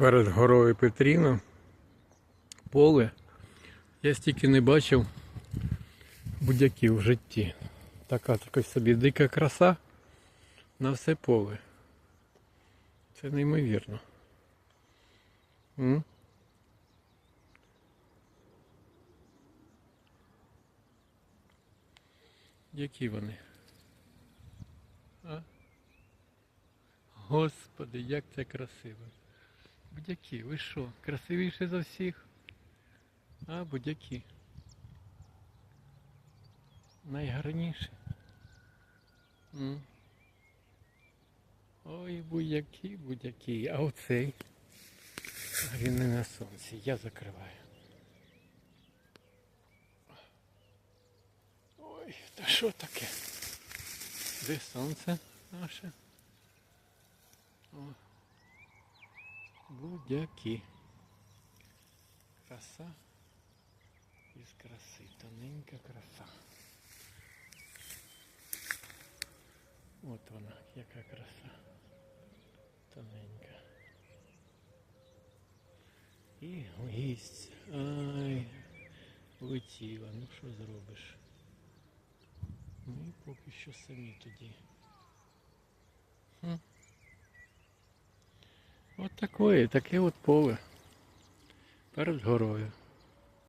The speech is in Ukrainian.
перед горою Петріна. Поле. Я стільки не бачив будь-яків в житті. Така така собі дика краса на все поле. Це неймовірно. М? Які вони? А? Господи, як це красиво. Будяки, ви що, красивіше за всіх? А, будяки. Найгарніші. М. Ой, будяки. А оцей. А Він не на сонці. Я закриваю. Ой, та що таке? Де сонце наше? О. Будяки. Краса із краси. Тоненька краса. От вона, яка краса. Тоненька. І гість. Ай, летіла. Ну що зробиш? Ми поки що самі тоді. Хм. От такої, таке от поле. Перед горою.